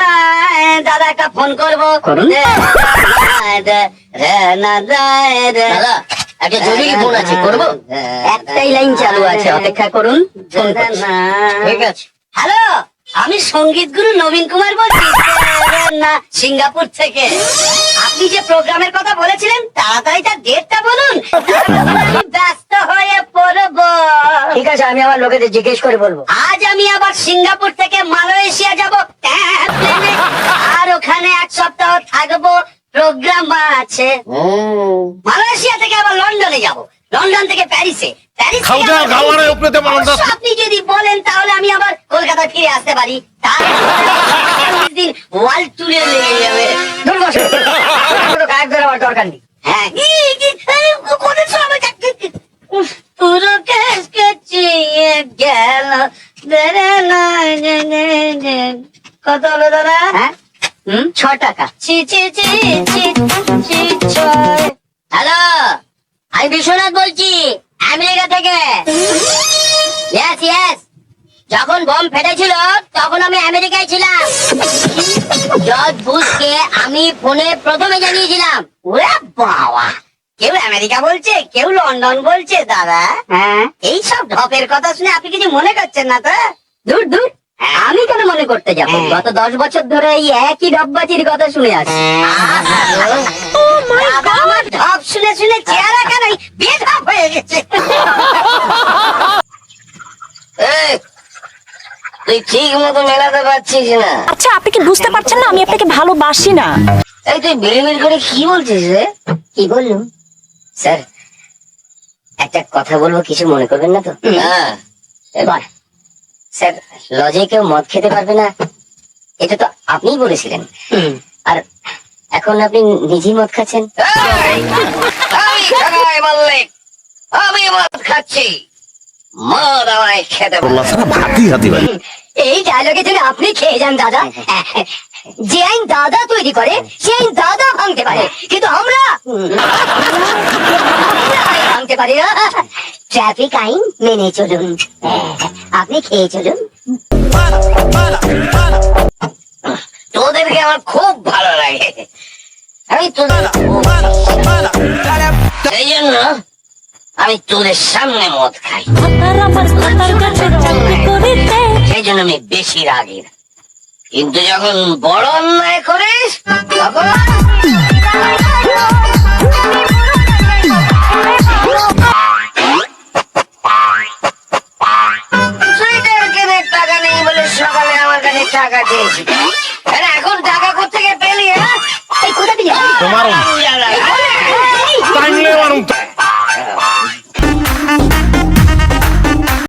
নাই ফোন করব। একটা জরুরি ফোন আছে করব? একটাই লাইন চালু আছে অপেক্ষা করুন ঠিক আছে। হ্যালো আমি সংগীত গুরু নবীন কুমার বলছি। না সিঙ্গাপুর থেকে। আপনি যে প্রোগ্রামের কথা বলেছিলেন তাড়াতাড়ি তার ডেটটা বলুন আমি ব্যস্ত হয়ে পড়ব ঠিক আছে আমি আমার লোকেদের জিজ্ঞেস করে বলব। আজ আমি আবার সিঙ্গাপুর থেকে মালয়েশিয়া যাব। আর ওখানে এক সপ্তাহ থাকব। প্রোগ্রাম আছে মালয়েশিয়া থেকে আবার লন্ডনে যাব। লন্ডন থেকে প্যারিসে। আপনি যদি বলেন তাহলে আমি আবার কলকাতা ফিরে আসতে পারি। দিন ওয়ার্ল্ড ট্যুরে যাবে। দরকার নেই। হ্যাঁ কত হলো দাদা? হ্যাঁ? হুম? ছ টাকা। ছি ছি ছি ছি ছি ছয়। হ্যালো? আমি বিশ্বনাথ বলছি আমেরিকা থেকে। ইয়েস ইয়েস যখন বম ফেটেছিল তখন আমি আমেরিকায় ছিলাম। জর্জ বুশকে আমি ফোনে প্রথমে জানিয়েছিলাম ওরে বাবা কেউ আমেরিকা বলছে কেউ লন্ডন বলছে দাদা? হ্যাঁ। এই সব ঢপের কথা শুনে আপনি কিছু মনে করছেন না তো? দূর দূর। আমি কেন করতে যাব। গত দশ বছর ধরে এই একই ডব্বাচির কথা শুনে আসছি। দাদা আমার ঢপ শুনে শুনে চেহারা কেন হয়ে গেছে? তুই ঠিক মতো মেলাতে পারছিস না। আচ্ছা আপনি কি বুঝতে পারছেন না? আমি আপনাকে ভালোবাসি না। এই তুই বিড়বিড় করে কি বলছিস রে? কি বললুম? স্যার একটা কথা বলব কিছু মনে করবেন না তো? হ্যাঁ। এবার স্যার লজে কেউ মদ খেতে পারবে না। এটা তো আপনিই বলেছিলেন। আর এখন আপনি নিজেই মদ খাচ্ছেন? আমি সবাই মল্লিক আমি মদ খাচ্ছি। মদ আমায় খেতে এই ডায়লগে যদি আপনি খেয়ে যান দাদা। যে আইন দাদা তৈরি করে সে আইন দাদা ভাঙতে পারে। কিন্তু আমরা আমরা ভাঙতে পারি না। ট্রাফিক আইন মেনে চলুন। আপনি খেয়ে চলুন। তোদেরকে আমার খুব ভালো লাগে। আমি তোদের এই জন্য আমি তোদের সামনে মদ খাই। সেই জন্য আমি বেশি রাগের কিন্তু যখন বড় অন্যায় করিস কাছে টাকা দিয়েছি এখন টাকা কোথেকে পেলি হ্যাঁ? কোথা দিয়ে তোমারও টাইমলে মারুম তো